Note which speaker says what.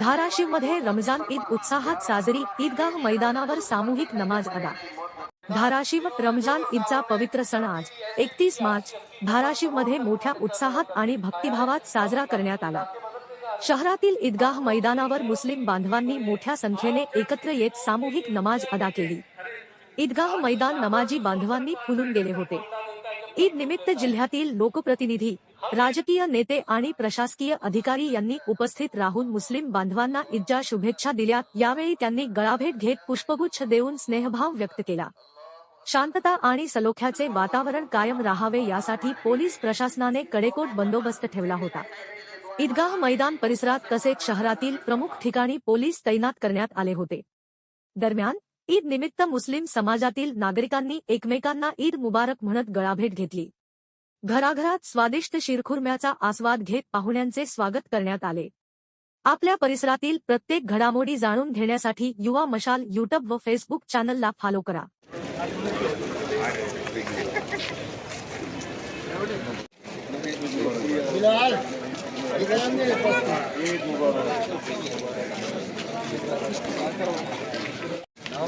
Speaker 1: धाराशिवमध्ये रमजान ईद उत्साहात साजरी ईदगाह मैदानावर सामूहिक नमाज अदा. धाराशिव रमजान ईदचा पवित्र सण आज एकतीस मार्च धाराशिवमध्ये मोठ्या उत्साहात आणि भक्तिभावात साजरा करण्यात आला. शहरातील ईदगाह मैदानावर मुस्लिम बांधवांनी मोठ्या संख्येने एकत्र येत सामूहिक नमाज अदा केली. ईदगाह मैदान नमाजी बांधवांनी फुलून गेले होते. ईद निमित्त जिल्ह्यातील लोकप्रतिनिधी राजकीय नेते आणि प्रशासकीय अधिकारी यांनी उपस्थित राहून मुस्लिम बांधवांना ईदच्या शुभेच्छा दिल्या. यावेळी त्यांनी गळाभेट घेत पुष्पगुच्छ देऊन स्नेहभाव व्यक्त केला. शांतता आणि सलोख्याचे वातावरण कायम राहावे यासाठी पोलीस प्रशासनाने कडेकोट बंदोबस्त ठेवला होता. ईदगाह मैदान परिसरात तसेच शहरातील प्रमुख ठिकाणी पोलीस तैनात करण्यात आले होते. दरम्यान ईद निमित्त मुस्लिम समाजातील नागरिकांनी एकमेकांना ईद मुबारक म्हणत गळाभेट घेतली. घराघरात स्वादिष्ट शिरखुर्म्याचा आस्वाद घेत पाहुण्यांचे स्वागत करण्यात आले. आपल्या परिसरातील प्रत्येक घडामोडी जाणून घेण्यासाठी युवा मशाल युट्यूब व फेसबुक चॅनलला फॉलो करा.
Speaker 2: ಇದು